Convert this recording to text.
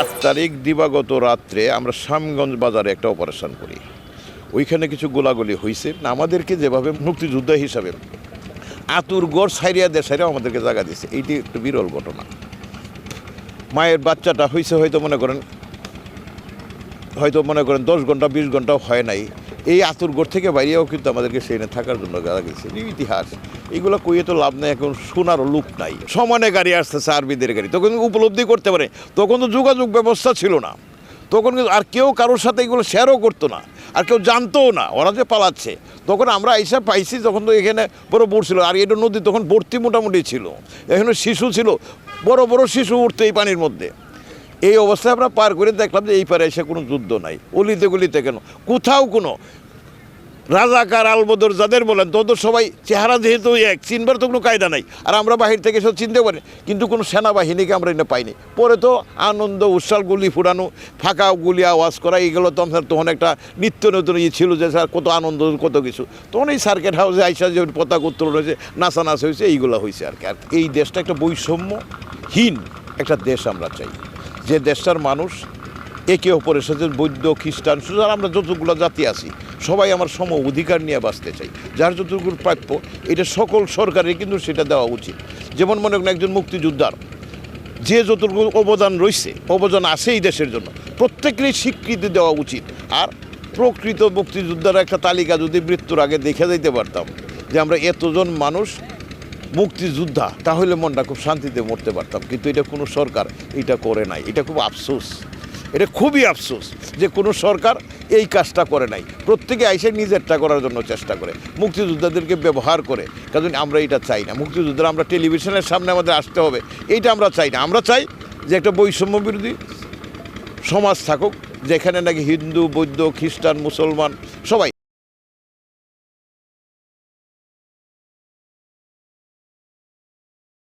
আট তারিখ দিবাগত রাত্রে আমরা শ্যামগঞ্জ বাজারে একটা অপারেশন করি। ওইখানে কিছু গোলাগুলি হয়েছে আমাদেরকে যেভাবে মুক্তিযোদ্ধা হিসাবে আতুর গড় সাইরিয়া দেশাইরা আমাদেরকে জায়গা দিয়েছে। এইটি একটু বিরল ঘটনা। মায়ের বাচ্চাটা হয়েছে হয়তো মনে করেন, হয়তো মনে করেন দশ ঘণ্টা, বিশ ঘন্টাও হয় নাই। এই আতুরগড় থেকে বাইরেও কিন্তু আমাদেরকে সেখানে থাকার জন্য গাড়া গেছে ইতিহাস, এগুলো কইয়ে তো লাভ নাই, এখন শোনারও লুক নাই। সমানে গাড়ি আসতেছে আরবিদের গাড়ি। তখন উপলব্ধি করতে পারে, তখন তো যোগাযোগ ব্যবস্থা ছিল না। তখন কিন্তু আর কেউ কারোর সাথে এগুলো শেয়ারও করতো না, আর কেউ জানতোও না, ওরা যে পালাচ্ছে। তখন আমরা এসে পাইছি তখন তো এখানে বড় বোট ছিল, আর এটা নদী তখন ভর্তি মোটামুটি ছিল। এখানে শিশু ছিল, বড় বড় শিশু উঠতো এই পানির মধ্যে। এই অবস্থায় আমরা পার করে দেখলাম যে এই পারে এসে কোনো যুদ্ধ নাই। অলিতে গলিতে কেন? কোথাও কোনো রাজাকার আলবদর যাদের বলেন তোদের সবাই চেহারা যেহেতু এক, চিনবার তো কোনো কায়দা নাই। আর আমরা বাহির থেকে সব চিনতে পারি, কিন্তু কোনো সেনাবাহিনীকে আমরা এটা পাইনি। পরে তো আনন্দ উৎসাল গুলি ফুরানো, ফাঁকা গুলি আওয়াজ করা এইগুলো তো আমাদের তখন একটা নিত্য নতুন ইয়ে ছিল যে স্যার, কত আনন্দ, কত কিছু। তখন এই সার্কেট হাউসে আইসা যে পতাকা উত্তোলন হয়েছে, নাচানাচ হয়েছে, এইগুলো হয়েছে আর কি। আর এই দেশটা একটা বৈষম্যহীন একটা দেশ আমরা চাই। যে দেশটার মানুষ একে অপরের সাথে বৌদ্ধ খ্রিস্টান সুতরাং আমরা যতগুলো জাতি আছি, সবাই আমার সম অধিকার নিয়ে বাঁচতে চাই। যার যতটুকু প্রাপ্য, এটা সকল সরকারের কিন্তু সেটা দেওয়া উচিত। যেমন মনে করেন একজন মুক্তিযোদ্ধার, যে যতটুকু অবদান রয়েছে, অবদান আছে এই দেশের জন্য, প্রত্যেকেরই স্বীকৃতি দেওয়া উচিত। আর প্রকৃত মুক্তিযোদ্ধার একটা তালিকা যদি মৃত্যুর আগে দেখে দিতে পারতাম, যে আমরা এতজন মানুষ মুক্তিযোদ্ধা, তাহলে মনটা খুব শান্তিতে মরতে পারতাম। কিন্তু এটা কোনো সরকার এটা করে নাই, এটা খুব আফসোস। এটা খুবই আফসোস যে কোনো সরকার এই কাজটা করে নাই। প্রত্যেকে আইসে নিজেরটা করার জন্য চেষ্টা করে, মুক্তিযোদ্ধাদেরকে ব্যবহার করে। কারণ আমরা এটা চাই না। মুক্তিযোদ্ধারা আমরা টেলিভিশনের সামনে আমাদের আসতে হবে, এইটা আমরা চাই না। আমরা চাই যে একটা বৈষম্য বিরোধী সমাজ থাকুক, যেখানে নাকি হিন্দু, বৌদ্ধ, খ্রিস্টান, মুসলমান সবাই